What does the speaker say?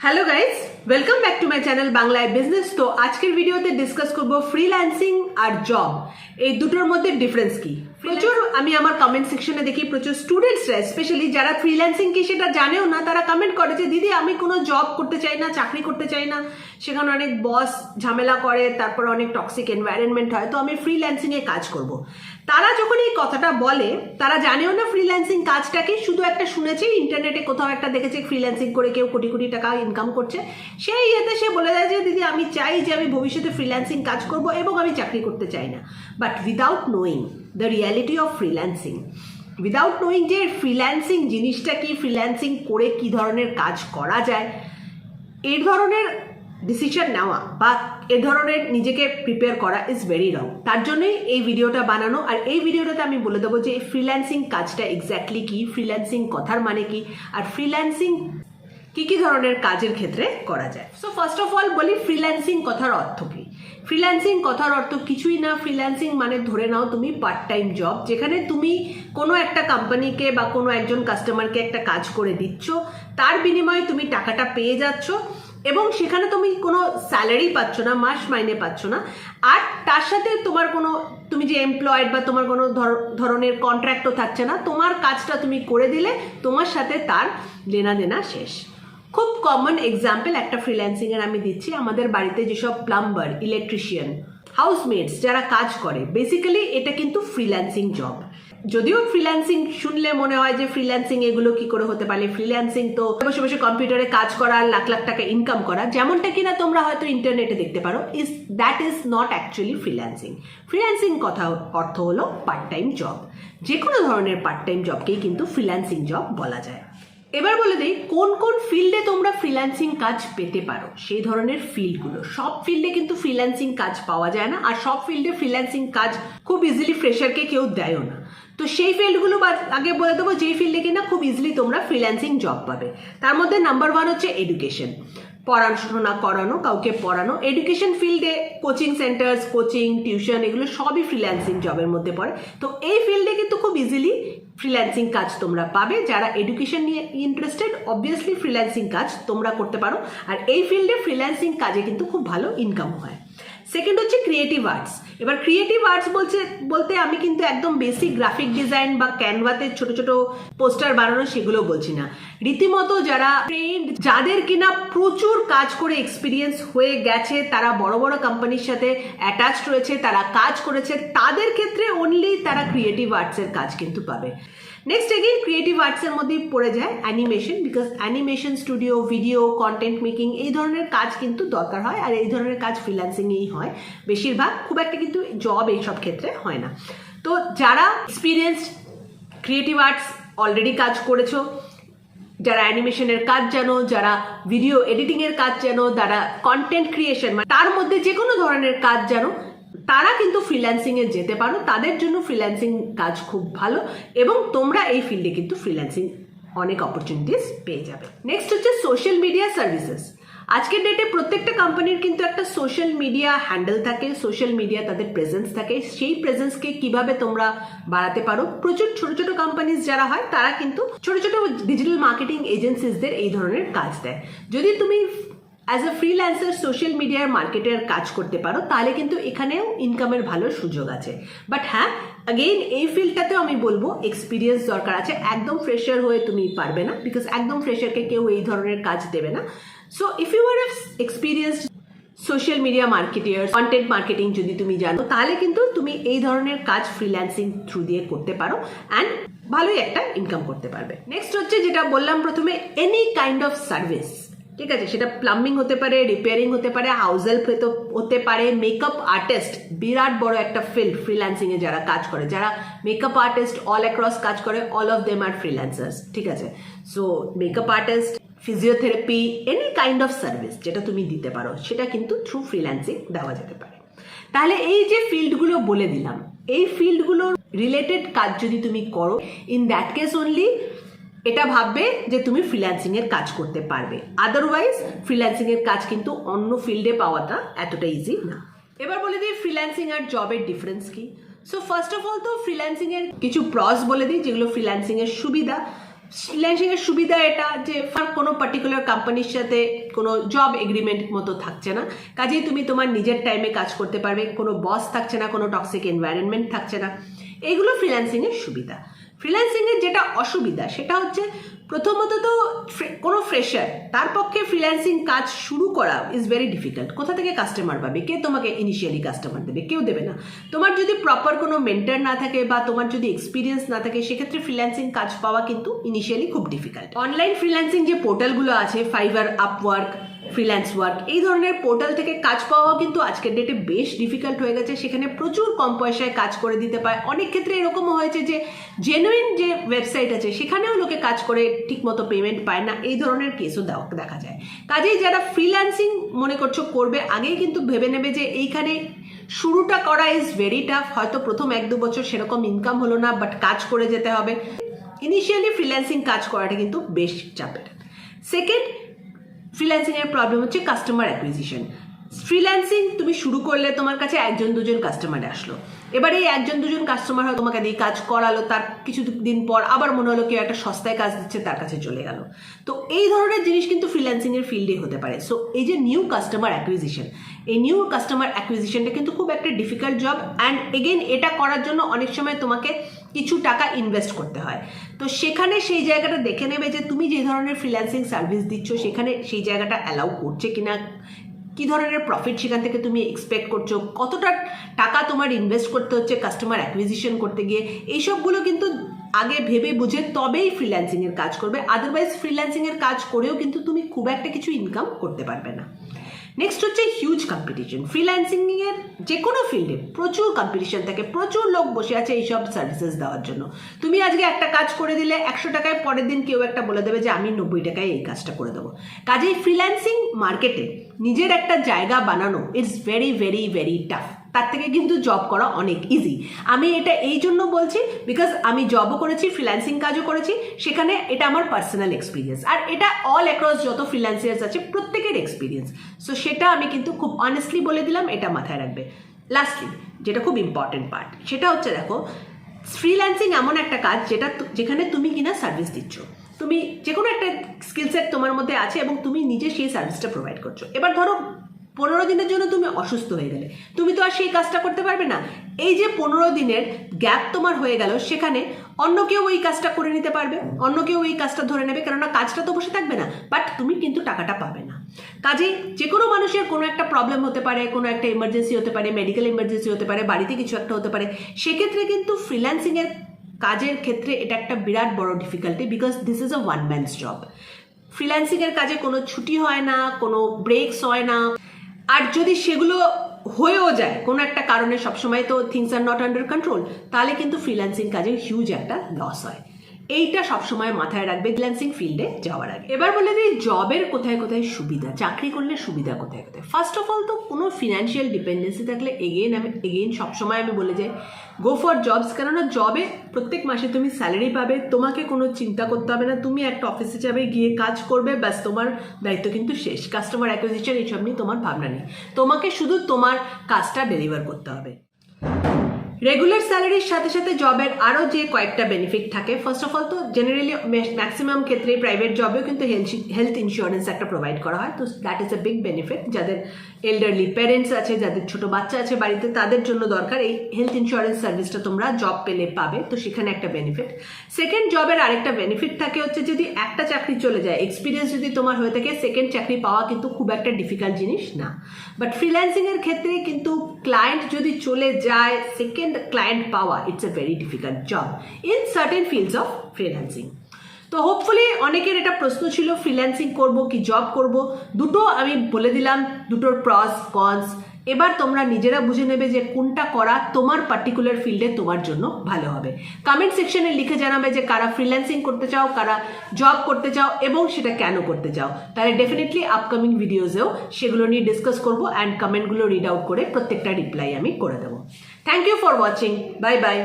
Hello guys welcome back to my channel বাংলায় business তো আজকের ভিডিওতে ডিসকাস করব ফ্রিল্যান্সিং আর জব এই দুটোর মধ্যে ডিফারেন্স কি? প্রচুর, আমি আমার কমেন্ট সেকশনে দেখি প্রচুর স্টুডেন্টসরা স্পেশালি যারা ফ্রিল্যান্সিং কি সেটা জানেও না, তারা কমেন্ট করে যে, দিদি, আমি কোনো জব করতে চাই না, চাকরি করতে চাই না। সেখানে অনেক বস ঝামেলা করে, তারপর অনেক টক্সিক এনভায়রনমেন্ট হয়, তো আমি ফ্রিল্যান্সিং এ কাজ করব। তারা যখন এই কথাটা বলে, তারা জানেও না ফ্রিল্যান্সিং কাজটাকে শুধু একটা শুনেছে ইন্টারনেটে কোথাও একটা দেখেছে ফ্রিল্যান্সিং করে কেউ কোটি কোটি টাকা ইনকাম করছে। সেই ইয়েতে সে বলে দেয় যে, দিদি, আমি চাই যে, আমি ভবিষ্যতে ফ্রিল্যান্সিং কাজ করব এবং আমি চাকরি করতে চাই না। But without knowing the reality of freelancing without knowing যে ফ্রিল্যান্সিং জিনিসটা কি ফ্রিল্যান্সিং করে কি ধরনের কাজ করা যায় এই ধরনের ডিসিশন নেওয়া বা এ ধরনের নিজেকে প্রিপেয়ার করা ইজ ভেরি রং তার জন্যই এই ভিডিওটা বানানো আর এই ভিডিওটাতে আমি বলে দেবো যে ফ্রিল্যান্সিং কাজটা এক্স্যাক্টলি কি ফ্রিল্যান্সিং কথার মানে কি আর ফ্রিল্যান্সিং কি কি ধরনের কাজের ক্ষেত্রে করা যায়। সো ফার্স্ট অফ অল বলি ফ্রিল্যান্সিং কথার অর্থ কি? ফ্রিল্যান্সিং কথার অর্থ কিছুই না ফ্রিল্যান্সিং মানে ধরে নাও তুমি পার্ট টাইম জব যেখানে তুমি কোনো একটা কোম্পানিকে বা কোনো একজন কাস্টমারকে একটা কাজ করে দিচ্ছ, তার বিনিময়ে তুমি টাকাটা পেয়ে যাচ্ছ এবং সেখানে তুমি কোনো স্যালারি পাচ্ছ না, মাস মাইনে পাচ্ছ না, আর তার সাথে তোমার কোনো, তুমি যে এমপ্লয়েড বা তোমার কোনো ধর- ধরনের কন্ট্রাক্টও থাকছে না, তোমার কাজটা তুমি করে দিলে তোমার সাথে তার লেনা দেনা শেষ। খুব কমন এক্সাম্পল একটা ফ্রিল্যান্সিং এর আমি দিচ্ছি। আমাদের বাড়িতে যেসব প্লাম্বার ইলেকট্রিশিয়ান হাউসমেটস যারা কাজ করে বেসিক্যালি এটা কিন্তু ফ্রিল্যান্সিং জব যদিও ফ্রিল্যান্সিং শুনলে মনে হয় যে ফ্রিল্যান্সিং এগুলো কি করে হতে পারে? ফ্রিল্যান্সিং তো বসে বসে কম্পিউটারে কাজ করা, লাখ লাখ টাকা ইনকাম করা, যেমনটা কিনা তোমরা হয়তো ইন্টারনেটে দেখতে পারো is that is not actually freelancing freelancing কথা অর্থ হলো পার্ট টাইম জব যে কোনো ধরনের পার্ট টাইম জবকেই কিন্তু ফ্রিল্যান্সিং জব বলা যায়। এবার বলে দিই, কোন কোন ফিল্ডে তোমরা ফ্রিল্যান্সিং কাজ পেতে পারো? সেই ধরনের ফিল্ডগুলো। সব ফিল্ডে কিন্তু ফ্রিল্যান্সিং কাজ পাওয়া যায় না, আর সব ফিল্ডে ফ্রিল্যান্সিং কাজ খুব ইজিলি ফ্রেশারকে কেউ দেয়ও না। তো সেই ফিল্ডগুলো আগে বলে দেবো, যেই ফিল্ডে কিনা খুব ইজিলি তোমরা ফ্রিল্যান্সিং জব পাবে। তার মধ্যে নাম্বার ওয়ান হচ্ছে এডুকেশন পড়াশোনা করানো, কাউকে পড়ানো এডুকেশন ফিল্ডে কোচিং সেন্টার্স কোচিং টিউশন এগুলো সবই ফ্রিল্যান্সিং জবের মধ্যে পড়ে। তো এই ফিল্ডে কিন্তু খুব ইজিলি ফ্রিল্যান্সিং কাজ তোমরা পাবে। যারা এডুকেশন নিয়ে ইন্টারেস্টেড অবভিয়াসলি ফ্রিল্যান্সিং কাজ তোমরা করতে পারো। আর এই ফিল্ডে ফ্রিল্যান্সিং কাজে কিন্তু খুব ভালো ইনকাম হয়। সেকেন্ড হচ্ছে ক্রিয়েটিভ আর্টস এবার ক্রিয়েটিভ আর্টস বলছে, বলতে আমি কিন্তু একদম বেসিক গ্রাফিক ডিজাইন বা ক্যানভাতে ছোট ছোট পোস্টার বানানো সেগুলো বলছি না। রীতিমতো যারা ট্রেন্ড যাদের কিনা প্রচুর কাজ করে এক্সপিরিয়েন্স হয়ে গেছে, তারা বড় বড় কোম্পানির সাথে অ্যাটাচড রয়েছে, তারা কাজ করেছে, তাদের ক্ষেত্রে অনলি তারা ক্রিয়েটিভ আর্টসের কাজ কিন্তু পাবে। নেক্সট এগেইন ক্রিয়েটিভ আর্টসের মধ্যেই পড়ে যায় animation because animation studio video content making এই ধরনের কাজ কিন্তু দরকার হয়, আর এই ধরনের কাজ ফ্রিল্যান্সিংয়েই হয়। বেশিরভাগ খুব একটা কিন্তু জব এইসব ক্ষেত্রে হয় না। তো যারা এক্সপিরিয়েন্সড ক্রিয়েটিভ আর্টস অলরেডি কাজ করেছ, যারা অ্যানিমেশনের কাজ জানো, যারা ভিডিও এডিটিংয়ের কাজ জানো যারা কন্টেন্ট ক্রিয়েশন মানে তার মধ্যে যে কোনো ধরনের কাজ জানো তারা কিন্তু ফ্রিল্যান্সিং এ যেতে পারো, তাদের জন্য ফ্রিল্যান্সিং কাজ খুব ভালো এবং তোমরা এই ফিল্ডে কিন্তু ফ্রিল্যান্সিং অনেক অপরচুনিটিস পেয়ে যাবে। নেক্সট হচ্ছে সোশ্যাল মিডিয়া সার্ভিসেস আজকের ডেটে প্রত্যেকটা কোম্পানির কিন্তু একটা সোশ্যাল মিডিয়া হ্যান্ডেল থাকে সোশ্যাল মিডিয়া তাদের প্রেজেন্স থাকে। সেই প্রেজেন্সকে কীভাবে তোমরা বাড়াতে পারো? প্রচুর ছোট ছোট কোম্পানিজ যারা হয়, তারা কিন্তু ছোট ছোট ডিজিটাল মার্কেটিং এজেন্সিসদের এই ধরনের কাজ দেয়। যদি তুমি অ্যাজ এ ফ্রিল্যান্সার সোশ্যাল মিডিয়ার মার্কেটের কাজ করতে পারো, তাহলে কিন্তু এখানেও ইনকামের ভালো সুযোগ আছে। বাট হ্যাঁ অ্যাগেইন এই ফিল্ডটাতেও আমি বলব এক্সপিরিয়েন্স দরকার আছে। একদম ফ্রেশার হয়ে তুমি পারবে না বিকজ একদম ফ্রেশারকে কেউ এই ধরনের কাজ দেবে না। So if you are experienced social media marketer content marketing যদি তুমি জানো, তাহলে কিন্তু তুমি এই ধরনের কাজ ফ্রিল্যান্সিং থ্রু দিয়ে করতে পারো অ্যান্ড ভালোই একটা ইনকাম করতে পারবে। নেক্সট হচ্ছে যেটা বললাম প্রথমে এনি কাইন্ড অফ সার্ভিস ঠিক আছে, সেটা প্লাম্বিং হতে পারে রিপেয়ারিং হতে পারে হাউস হেল্প হতে পারে মেকআপ আর্টিস্ট বিরাট বড় একটা ফিল্ড ফ্রিল্যান্সিং এ যারা কাজ করে, যারা মেকআপ আর্টিস্ট অল অ্যাক্রস কাজ করে all of them are freelancers ঠিক আছে? So makeup artist physiotherapy any kind of service যেটা তুমি দিতে পারো, সেটা কিন্তু থ্রু ফ্রিল্যান্সিং দেওয়া যেতে পারে। তাহলে এই যে ফিল্ডগুলো বলে দিলাম, এই ফিল্ডগুলোর রিলেটেড কাজ যদি তুমি করো ইন দ্যাট কেস অনলি এটা ভাববে যে তুমি ফ্রিল্যান্সিং এর কাজ করতে পারবে। আদারওয়াইজ ফ্রিল্যান্সিং এর কাজ কিন্তু অন্য ফিল্ডে পাওয়াটা এতটা ইজি না। এবার বলে দিই ফ্রিল্যান্সিং আর জবের ডিফারেন্স কি? সো ফার্স্ট অফ অল তো ফ্রিল্যান্সিং এর কিছু প্রস বলে দিই, যেগুলো ফ্রিল্যান্সিং এর সুবিধা। ফ্রিল্যান্সিং এর সুবিধা এটা যে কোনো পার্টিকুলার কোম্পানির সাথে কোনো জব এগ্রিমেন্ট মতো থাকছে না। কাজেই তুমি তোমার নিজের টাইমে কাজ করতে পারবে, কোনো বস থাকছে না, কোনো টক্সিক এনভায়রনমেন্ট থাকছে না। এগুলো ফ্রিল্যান্সিং এর সুবিধা। ফ্রিল্যান্সিং এর যেটা অসুবিধা, সেটা হচ্ছে প্রথমত তো কোনো ফ্রেশার তার পক্ষে ফ্রিল্যান্সিং কাজ শুরু করা ইজ ভেরি ডিফিকাল্ট কোথা থেকে কাস্টমার পাবে? কে তোমাকে ইনিশিয়ালি কাস্টমার দেবে? কেউ দেবে না। তোমার যদি প্রপার কোনো মেন্টার না থাকে বা তোমার যদি এক্সপিরিয়েন্স না থাকে, সেক্ষেত্রে ফ্রিল্যান্সিং কাজ পাওয়া কিন্তু ইনিশিয়ালি খুব ডিফিকাল্ট অনলাইন ফ্রিল্যান্সিং যে পোর্টালগুলো আছে ফাইবার আপওয়ার্ক ফ্রিল্যান্স ওয়ার্ক এই ধরনের পোর্টাল থেকে কাজ পাওয়া কিন্তু আজকের ডেটে বেশ ডিফিকাল্ট হয়ে গেছে। সেখানে প্রচুর কম পয়সায় কাজ করে দিতে পারে। অনেক ক্ষেত্রে এরকমও হয়েছে যে জেনুইন যে ওয়েবসাইট আছে, সেখানেও লোকে কাজ করে ঠিকমতো পেমেন্ট পায় না। এই ধরনের কেসও দেখা যায়। কাজেই যারা ফ্রিল্যান্সিং মনে করছ করবে, আগেই কিন্তু ভেবে নেবে যে, এইখানে শুরুটা করা ইজ ভেরি টাফ হয়তো প্রথম এক দু বছর সেরকম ইনকাম হলো না বাট কাজ করে যেতে হবে। ইনিশিয়ালি ফ্রিল্যান্সিং কাজ করাটা কিন্তু বেশ চাপের। সেকেন্ড ফ্রিল্যান্সিং এর প্রবলেম হচ্ছে কাস্টমার অ্যাকুইজিশন ফ্রিল্যান্সিং তুমি শুরু করলে তোমার কাছে একজন, দুজন কাস্টমার আসলো। এবার এই একজন, দুজন কাস্টমার হয় তোমাকে দিয়ে কাজ করালো, তার কিছু দিন পর আবার মনে হলো কেউ একটা সস্তায় কাজ দিচ্ছে, তার কাছে চলে গেল। তো এই ধরনের জিনিস কিন্তু ফ্রিল্যান্সিং এর ফিল্ডে হতে পারে। সো এই যে নিউ কাস্টমার অ্যাকুইজিশন এই নিউ কাস্টমার অ্যাকুইজিশনটা কিন্তু খুব একটা ডিফিকাল্ট জব অ্যান্ড এগেন এটা করার জন্য অনেক সময় তোমাকে কিছু টাকা ইনভেস্ট করতে হয়। তো সেখানে সেই জায়গাটা দেখে নেবে যে তুমি যে ধরনের ফ্রিল্যান্সিং সার্ভিস দিচ্ছ, সেখানে সেই জায়গাটা অ্যালাউ করছে কিনা, কি ধরনের প্রফিট সেখান থেকে তুমি এক্সপেক্ট করছ, কতটা টাকা তোমার ইনভেস্ট করতে হচ্ছে কাস্টমার অ্যাকুইজিশন করতে গিয়ে, এইসবগুলো কিন্তু আগে ভেবে বুঝে তবেই ফ্রিল্যান্সিংয়ের কাজ করবে। আদারওয়াইজ ফ্রিল্যান্সিংয়ের কাজ করেও কিন্তু তুমি খুব একটা কিছু ইনকাম করতে পারবে না। নেক্সট হচ্ছে হিউজ কম্পিটিশন ফ্রিল্যান্সিংয়ের যে কোনো ফিল্ডে প্রচুর কম্পিটিশন থাকে, প্রচুর লোক বসে আছে এইসব সার্ভিসেস দেওয়ার জন্য। তুমি আজকে একটা কাজ করে দিলে একশো টাকায়, পরের দিন কেউ একটা বলে দেবে যে, আমি নব্বই টাকায় এই কাজটা করে দেবো। কাজেই ফ্রিল্যান্সিং মার্কেটে নিজের একটা জায়গা বানানো it's very very very tough তার থেকে কিন্তু জব করা অনেক ইজি আমি এটা এই জন্য বলছি বিকজ আমি জবও করেছি ফ্রিল্যান্সিং কাজও করেছি, সেখানে এটা আমার পার্সোনাল এক্সপিরিয়েন্স আর এটা অল অ্যাক্রস যত ফ্রিল্যান্সিয়ার্স আছে, প্রত্যেকের এক্সপিরিয়েন্স সো সেটা আমি কিন্তু খুব অনেস্টলি বলে দিলাম, এটা মাথায় রাখবে। লাস্টলি যেটা খুব ইম্পর্টেন্ট পার্ট সেটা হচ্ছে দেখো ফ্রিল্যান্সিং এমন একটা কাজ যেটা যেখানে তুমি কিনা সার্ভিস দিচ্ছ। তুমি যে কোনো একটা স্কিল সেট তোমার মধ্যে আছে এবং তুমি নিজে সেই সার্ভিসটা প্রোভাইড করছ। এবার ধরো পনেরো দিনের জন্য তুমি অসুস্থ হয়ে গেলে। তুমি তো আর সেই কাজটা করতে পারবে না। এই যে পনেরো দিনের গ্যাপ তোমার হয়ে গেল, সেখানে অন্য কেউ ওই কাজটা করে নিতে পারবে, অন্য কেউ এই কাজটা ধরে নেবে, কেননা কাজটা তো বসে থাকবে না। বাট তুমি কিন্তু টাকাটা পাবে না। কাজেই যে কোনো মানুষের কোনো একটা প্রবলেম হতে পারে, কোনো একটা ইমার্জেন্সি হতে পারে মেডিকেল ইমার্জেন্সি হতে পারে, বাড়িতে কিছু একটা হতে পারে, সেক্ষেত্রে কিন্তু ফ্রিল্যান্সিংয়ের কাজের ক্ষেত্রে এটা একটা বিরাট বড় difficulty because this is a one man's job ফ্রিল্যান্সিংয়ের কাজে কোনো ছুটি হয় না, কোনো ব্রেকস হয় না। আর যদি সেগুলো হয়েও যায়, কোনো একটা কারণে সবসময় তো things are not under control তাহলে কিন্তু ফ্রিল্যান্সিং কাজে হিউজ একটা লস হয়। এইটা সবসময় মাথায় রাখবে ফ্রিল্যান্সিং ফিল্ডে যাওয়ার আগে। এবার বলে দিই জবের কোথায় কোথায় সুবিধা, চাকরি করলে সুবিধা কোথায় কোথায়? ফার্স্ট অফ অল তো কোনো ফিনান্সিয়াল ডিপেন্ডেন্সি থাকলে এগেইন আমি এগেইন সবসময় আমি বলে যাই গো ফর জবস কেননা জবে প্রত্যেক মাসে তুমি স্যালারি পাবে, তোমাকে কোনো চিন্তা করতে হবে না, তুমি একটা অফিসে যাবে, গিয়ে কাজ করবে, ব্যাস তোমার দায়িত্ব কিন্তু শেষ। কাস্টমার অ্যাকুইজিশন এইসব নিয়ে তোমার ভাবনা নেই। তোমাকে শুধু তোমার কাজটা ডেলিভার করতে হবে। রেগুলার স্যালারির সাথে সাথে জবের আরও যে কয়েকটা বেনিফিট থাকে ফার্স্ট অফ অল তো জেনারেলি ম্যাক্সিমাম ক্ষেত্রে প্রাইভেট জবেও কিন্তু হেলথ ইন্স্যুরেন্স একটা প্রোভাইড করা হয়। তো that is a big benefit যাদের এল্ডারলি প্যারেন্টস আছে, যাদের ছোট বাচ্চা আছে বাড়িতে, তাদের জন্য দরকার এই হেলথ ইন্স্যুরেন্স সার্ভিসটা তোমরা জব পেলে, পাবে। তো সেখানে একটা বেনিফিট সেকেন্ড জবের আরেকটা বেনিফিট থাকে হচ্ছে যদি একটা চাকরি চলে যায় এক্সপিরিয়েন্স যদি তোমার হয়ে থাকে সেকেন্ড চাকরি পাওয়া কিন্তু খুব একটা ডিফিকাল্ট জিনিস না। বাট ফ্রিল্যান্সিং এর ক্ষেত্রে কিন্তু ক্লায়েন্ট যদি চলে যায় সেকেন্ড ক্লায়েন্ট পাওয়া it's a very difficult job in certain fields of freelancing তো হোপফুলি অনেকের এটা প্রশ্ন ছিল ফ্রিল্যান্সিং করব কি জব করব? দুটো আমি বলে দিলাম, দুটোর প্রস কনস এবার তোমরা নিজেরা বুঝে নেবে যে কোনটা করা তোমার পার্টিকুলার ফিল্ডে তোমার জন্য ভালো হবে। কমেন্ট সেকশনে লিখে জানাবে যে কারা ফ্রিল্যান্সিং করতে চাও, কারা জব করতে চাও এবং সেটা কেন করতে চাও। তাহলে ডেফিনেটলি আপকামিং ভিডিওসেও সেগুলো নিয়ে ডিসকাস করব অ্যান্ড কমেন্টগুলো রিড আউট করে প্রত্যেকটা রিপ্লাই আমি করে দেবো। Thank you for watching bye bye